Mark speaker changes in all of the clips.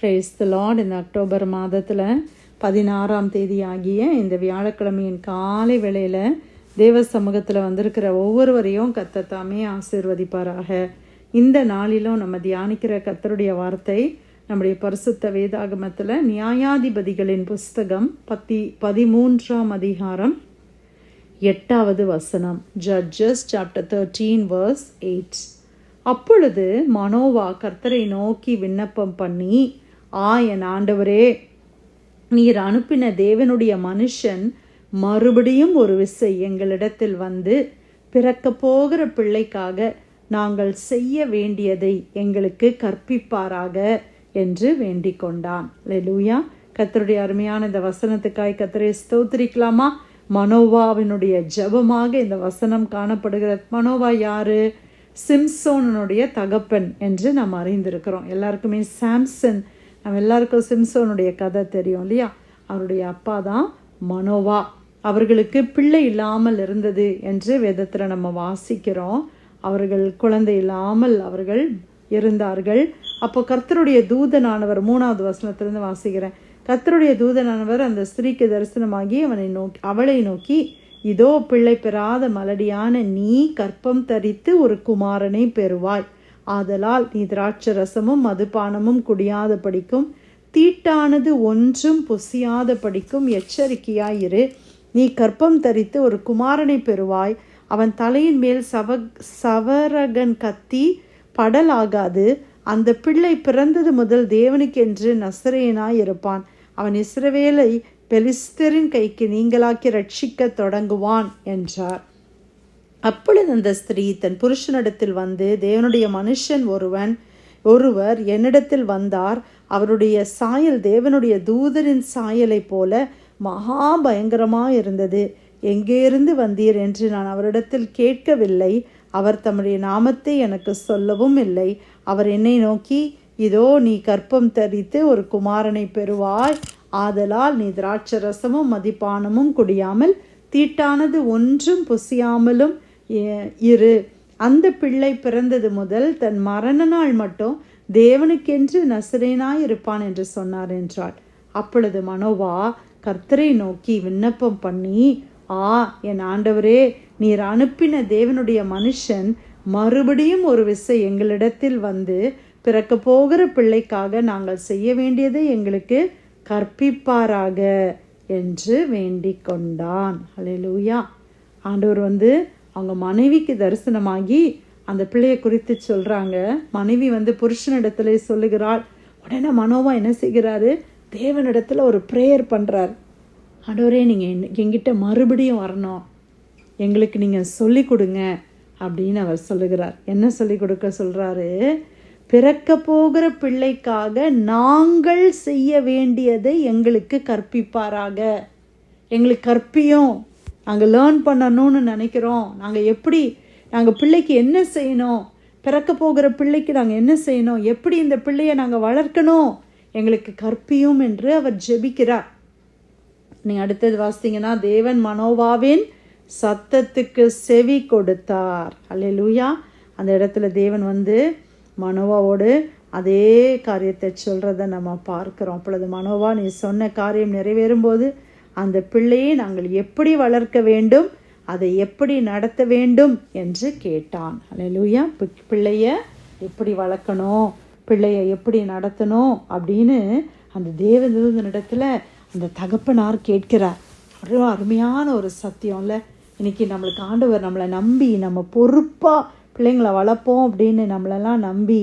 Speaker 1: Price the lord இந்த October மாதத்தில் பதினாறாம் தேதி ஆகிய இந்த வியாழக்கிழமையின் காலை வேளையில் தேவ சமூகத்தில் வந்திருக்கிற ஒவ்வொருவரையும் கத்தத்தாமே ஆசிர்வதிப்பாராக ஆசீர்வதிப்பாராக. இந்த நாளிலும் நம்ம தியானிக்கிற கத்தருடைய வார்த்தை நம்முடைய பரிசுத்த வேதாகமத்தில் நியாயாதிபதிகளின் புஸ்தகம் பத்தி பதிமூன்றாம் அதிகாரம் எட்டாவது வசனம் judges chapter thirteen verse eight அப்பொழுது மனோவா கர்த்தரை நோக்கி விண்ணப்பம் பண்ணி ஆ என் ஆண்டவரே நீர் அனுப்பின தேவனுடைய மனுஷன் மறுபடியும் ஒரு விசை எங்களிடத்தில் வந்து பிறக்க போகிற பிள்ளைக்காக நாங்கள் செய்ய வேண்டியதை எங்களுக்கு கற்பிப்பாராக என்று வேண்டிக் கொண்டான். லெலூயா கத்தருடைய அருமையான இந்த வசனத்துக்காய் கத்தரை ஸ்தோத்திரிக்கலாமா? மனோவாவினுடைய ஜெபமாக இந்த வசனம் காணப்படுகிற மனோவா யாரு? சிம்சோனனுடைய தகப்பன் என்று நாம் அறிந்திருக்கிறோம். எல்லாருக்குமே சாம்சன் நம்ம எல்லாருக்கும் சிம்சோனுடைய கதை தெரியும் இல்லையா? அவருடைய அப்பா தான் மனோவா. அவர்களுக்கு பிள்ளை இல்லாமல் இருந்தது என்று வேதத்தில் நம்ம வாசிக்கிறோம். அவர்கள் குழந்தை இல்லாமல் அவர்கள் இருந்தார்கள். அப்போ கர்த்தருடைய தூதனானவர் மூணாவது வசனத்திலிருந்து வாசிக்கிறேன். கர்த்தருடைய தூதனானவர் அந்த ஸ்திரீக்கு தரிசனமாகி அவனை நோக்கி அவளை நோக்கி இதோ பிள்ளை பெறாத மலடியான நீ கற்பம் தரித்து ஒரு குமாரனை பெறுவாய். ஆதலால் நீ திராட்ச ரசமும் மதுபானமும் குடியாத படிக்கும் தீட்டானது ஒன்றும் புசியாத படிக்கும் எச்சரிக்கையாயிரு. நீ கற்பம் தரித்து ஒரு குமாரனை பெறுவாய். அவன் தலையின் மேல் சவ சவரகன் கத்தி படலாகாது. அந்த பிள்ளை பிறந்தது முதல் தேவனுக்கென்று நசரேனாய் இருப்பான் அவன் இஸ்ரவேலை பெலிஸ்தரின் கைக்கு நீங்களாக்கி ரட்சிக்க தொடங்குவான் என்றார். அப்பொழுது அந்த ஸ்திரீ தன் புருஷனிடத்தில் வந்து தேவனுடைய மனுஷன் ஒருவன் ஒருவர் என்னிடத்தில் வந்தார். அவருடைய சாயல் தேவனுடைய தூதரின் சாயலை போல மகா பயங்கரமாக இருந்தது. எங்கேருந்து வந்தீர் என்று நான் அவரிடத்தில் கேட்கவில்லை. அவர் தம்முடைய நாமத்தை எனக்கு சொல்லவும் இல்லை. அவர் என்னை நோக்கி இதோ நீ கற்பம் தரித்து ஒரு குமாரனை பெறுவாய். ஆதலால் நீ திராட்சரசமும் மதிப்பானமும் குடியாமல் தீட்டானது ஒன்றும் புசியாமலும் இரு. அந்த பிள்ளை பிறந்தது முதல் தன் மரண நாள் மட்டும் தேவனுக்கென்று நசுரேனாய் இருப்பான் என்று சொன்னார் என்றாள். அப்பொழுது மனோவா கர்த்தரை நோக்கி விண்ணப்பம் பண்ணி ஆ என் ஆண்டவரே நீர் அனுப்பின தேவனுடைய மனுஷன் மறுபடியும் ஒரு விசை எங்களிடத்தில் வந்து பிறக்க போகிற பிள்ளைக்காக நாங்கள் செய்ய வேண்டியதை எங்களுக்கு கற்பிப்பாராக என்று வேண்டிக் கொண்டான். அலையிலூயா ஆண்டவர் வந்து அவங்க மனைவிக்கு தரிசனமாகி அந்த பிள்ளையை குறித்து சொல்கிறாங்க மனைவி வந்து புருஷனிடத்துல சொல்லுகிறாள் உடனே மனோவா என்ன செய்கிறாரு? தேவனிடத்தில் ஒரு ப்ரேயர் பண்ணுறார் ஆண்டவரே நீங்கள் எங்கிட்ட மறுபடியும் வரணும். எங்களுக்கு நீங்கள் சொல்லி கொடுங்க அப்படின்னு அவர் சொல்லுகிறார். என்ன சொல்லி கொடுக்க சொல்கிறாரு பிறக்க போகிற பிள்ளைக்காக நாங்கள் செய்ய வேண்டியதை எங்களுக்கு கற்பிப்பாராக. எங்களுக்கு கற்பியும். நாங்கள் லேர்ன் பண்ணணும்னு நினைக்கிறோம். நாங்கள் எப்படி நாங்கள் பிள்ளைக்கு என்ன செய்யணும்? பிறக்க போகிற பிள்ளைக்கு நாங்கள் என்ன செய்யணும்? எப்படி இந்த பிள்ளையை நாங்கள் வளர்க்கணும்? எங்களுக்கு கற்பியும் என்று அவர் ஜெபிக்கிறார். நீங்கள் அடுத்தது வாசித்தீங்கன்னா தேவன் மனோவாவின் சத்தத்துக்கு செவி கொடுத்தார். அல்லேலூயா அந்த இடத்துல தேவன் வந்து மனோவாவோடு அதே காரியத்தை சொல்கிறத நம்ம பார்க்குறோம். அப்பொழுது மனோவா நீ சொன்ன காரியம் நிறைவேறும்போது அந்த பிள்ளையை நாங்கள் எப்படி வளர்க்க வேண்டும் அதை எப்படி நடத்த வேண்டும் என்று கேட்டான். அலையலூயா பிள்ளைய எப்படி வளர்க்கணும் பிள்ளைய எப்படி நடத்தணும் அப்படின்னு அந்த தேவதூதனிடத்தில் அந்த தகப்பனார் கேட்கிறார். அவ்வளோ அருமையான ஒரு சத்தியம் இல்லை. இன்னைக்கு நம்மளுக்கு ஆண்டவர் நம்மளை நம்பி நம்ம பொறுப்பாக பிள்ளைங்களை வளர்ப்போம் அப்படின்னு நம்மளெல்லாம் நம்பி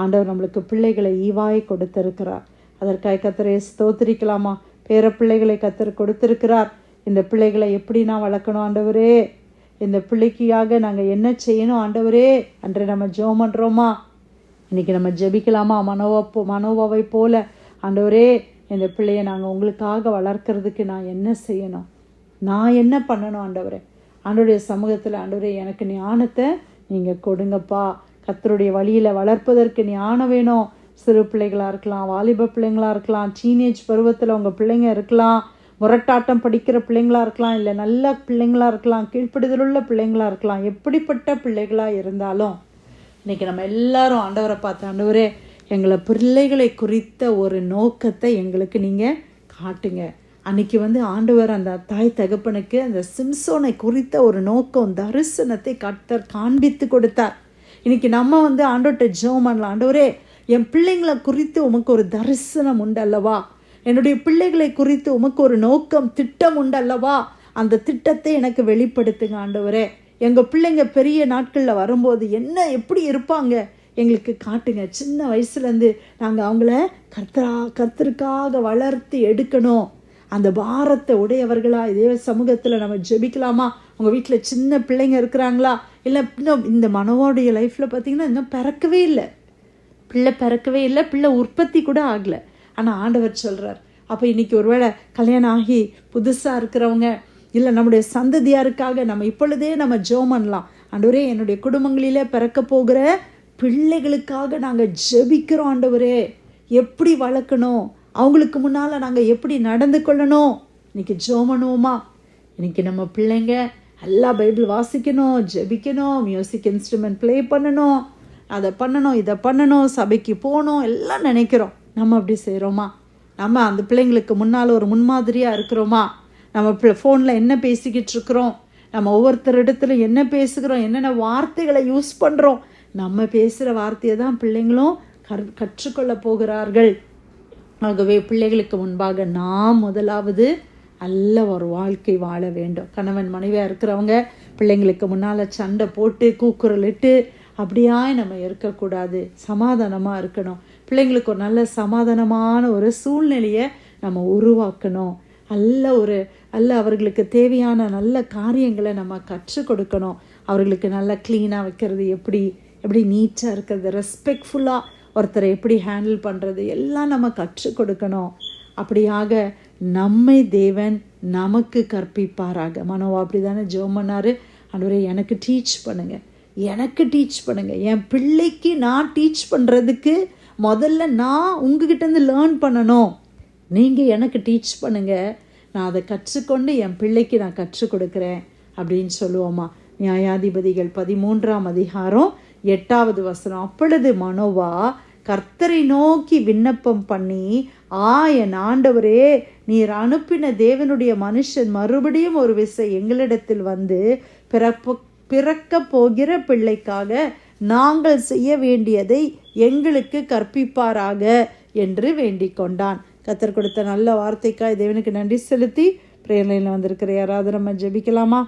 Speaker 1: ஆண்டவர் நம்மளுக்கு பிள்ளைகளை ஈவாய் கொடுத்துருக்கிறார். அதற்காக கத்திரையை ஸ்தோத்திரிக்கலாமா? பேர பிள்ளைகளை கத்தர் கொடுத்திருக்கிறார். இந்த பிள்ளைகளை எப்படி நான் வளர்க்கணும் ஆண்டவரே? இந்த பிள்ளைக்காக நாங்கள் என்ன செய்யணும் ஆண்டவரே? அன்று நம்ம ஜோம் பண்ணுறோமா இன்றைக்கி நம்ம ஜெபிக்கலாமா? மனோவா மனோவாவை போல. ஆண்டவரே இந்த பிள்ளையை நாங்கள் உங்களுக்காக வளர்க்குறதுக்கு நான் என்ன செய்யணும்? நான் என்ன பண்ணணும் ஆண்டவரே? ஆண்டோடைய சமூகத்தில் ஆண்டவரே எனக்கு ஞானத்தை நீங்கள் கொடுங்கப்பா. கத்தருடைய வழியில் வளர்ப்பதற்கு ஞானம் வேணும். சிறு பிள்ளைகளாக இருக்கலாம் வாலிப பிள்ளைங்களாக இருக்கலாம் டீனேஜ் பருவத்தில் உங்கள் பிள்ளைங்க இருக்கலாம் முரட்டாட்டம் படிக்கிற பிள்ளைங்களா இருக்கலாம் இல்லை நல்ல பிள்ளைங்களா இருக்கலாம் கீழ்ப்படுதலுள்ள பிள்ளைங்களா இருக்கலாம் எப்படிப்பட்ட பிள்ளைகளாக இருந்தாலும் இன்னைக்கு நம்ம எல்லாரும் ஆண்டவரை பார்த்து ஆண்டவரே எங்களை பிள்ளைகளை குறித்த ஒரு நோக்கத்தை எங்களுக்கு நீங்கள் காட்டுங்க. அன்றைக்கி வந்து ஆண்டவர் அந்த தாய் தகப்பனுக்கு அந்த சிம்சோனை குறித்த ஒரு நோக்கம் தரிசனத்தை கர்த்தர் காண்பித்து கொடுத்தார். இன்றைக்கி நம்ம வந்து ஆண்டோட்ட ஜெபம் பண்ணலாம். ஆண்டவரே என் பிள்ளைங்களை குறித்து உமக்கு ஒரு தரிசனம் உண்டு அல்லவா என்னுடைய பிள்ளைகளை குறித்து உமக்கு ஒரு நோக்கம் திட்டம் உண்டு அல்லவா அந்த திட்டத்தை எனக்கு வெளிப்படுத்துங்க ஆண்டவரே. எங்கள் பிள்ளைங்க பெரிய நாட்களில் வரும்போது என்ன எப்படி இருப்பாங்க? எங்களுக்கு காட்டுங்க. சின்ன வயசுலேருந்து நாங்கள் அவங்கள கர்த்தரா கர்த்தருக்காக வளர்த்து எடுக்கணும். அந்த பாரத்தை உடையவர்களா? இதே சமூகத்தில் நம்ம ஜெபிக்கலாமா? உங்கள் வீட்டில் சின்ன பிள்ளைங்க இருக்கிறாங்களா? இல்லை இன்னும் இந்த மனவோடைய லைஃப்பில் பார்த்தீங்கன்னா இன்னும் பிறக்கவே இல்லை. பிள்ளை பிறக்கவே இல்லை பிள்ளை உற்பத்தி கூட ஆகலை. ஆனால் ஆண்டவர் சொல்கிறார் அப்போ இன்றைக்கி ஒருவேளை கல்யாணம் ஆகி புதுசாக இருக்கிறவங்க இல்லை நம்முடைய சந்ததியாருக்காக நம்ம இப்பொழுதே நம்ம ஜெபம் பண்ணலாம். ஆண்டவரே என்னுடைய குடும்பங்களிலே பிறக்க போகிற பிள்ளைகளுக்காக நாங்கள் ஜெபிக்கிறோம் ஆண்டவரே. எப்படி வளர்க்கணும்? அவங்களுக்கு முன்னால் நாங்கள் எப்படி நடந்து கொள்ளணும்? இன்றைக்கி ஜோமனுவோமா பண்ணுவோமா? இன்னைக்கு நம்ம பிள்ளைங்க எல்லா பைபிள் வாசிக்கணும் ஜெபிக்கணும் மியூசிக் இன்ஸ்ட்ருமெண்ட் ப்ளே பண்ணணும். அதை பண்ணணும் இதை பண்ணணும் சபைக்கு போகணும் எல்லாம் நினைக்கிறோம். நம்ம அப்படி செய்கிறோமா நம்ம அந்த பிள்ளைங்களுக்கு முன்னால் ஒரு முன்மாதிரியாக இருக்கிறோமா? நம்ம ஃபோனில் என்ன பேசிக்கிட்டு இருக்கிறோம்? நம்ம ஒவ்வொருத்தர் இடத்துல என்ன பேசுகிறோம்? என்னென்ன வார்த்தைகளை யூஸ் பண்ணுறோம் நம்ம பேசுகிற வார்த்தையை தான் பிள்ளைங்களும் கற் கற்றுக்கொள்ள போகிறார்கள். ஆகவே பிள்ளைகளுக்கு முன்பாக நாம் முதலாவது நல்ல ஒரு வாழ்க்கை வாழ வேண்டும். கணவன் மனைவியாக இருக்கிறவங்க பிள்ளைங்களுக்கு முன்னால் சண்டை போட்டு கூக்குரல் இட்டு அப்படியாய் நம்ம இருக்கக்கூடாது. சமாதானமாக இருக்கணும். பிள்ளைங்களுக்கு ஒரு நல்ல சமாதானமான ஒரு சூழ்நிலையை நம்ம உருவாக்கணும். நல்ல ஒரு நல்ல அவர்களுக்கு தேவையான நல்ல காரியங்களை நம்ம கற்றுக் கொடுக்கணும். அவர்களுக்கு நல்லா க்ளீனாக வைக்கிறது எப்படி எப்படி நீட்டாக இருக்கிறது ரெஸ்பெக்ட்ஃபுல்லாக ஒருத்தரை எப்படி ஹேண்டில் பண்ணுறது எல்லாம் நம்ம கற்றுக் கொடுக்கணும். அப்படியாக நம்மை தேவன் நமக்கு கற்பிப்பாராக. மனோவா அப்படி தானே ஜோம் பண்ணாரு எனக்கு டீச் பண்ணுங்கள் எனக்கு டீச் பண்ணுங்கள் என் பிள்ளைக்கு நான் டீச் பண்ணுறதுக்கு முதல்ல நான் உங்ககிட்டேருந்து லேர்ன் பண்ணணும். நீங்கள் எனக்கு டீச் பண்ணுங்கள் நான் அதை கற்றுக்கொண்டு என் பிள்ளைக்கு நான் கற்றுக் கொடுக்குறேன் அப்படின்னு சொல்லுவோமா. நியாயாதிபதிகள் பதிமூன்றாம் அதிகாரம் எட்டாவது வசனம். அப்பொழுது மனோவா கர்த்தரை நோக்கி விண்ணப்பம் பண்ணி ஆ என் ஆண்டவரே நீர் அனுப்பின தேவனுடைய மனுஷன் மறுபடியும் ஒரு விசை எங்களிடத்தில் வந்து பிறப்பு பிறக்க போகிற பிள்ளைக்காக நாங்கள் செய்ய வேண்டியதை எங்களுக்கு கற்பிப்பாராக என்று வேண்டிக் கொண்டான். கத்தர் கொடுத்த நல்ல வார்த்தைக்காய் தேவனுக்கு நன்றி செலுத்தி பிரேரலையில் வந்திருக்கிற யாராவது நம்ம ஜெபிக்கலாமா?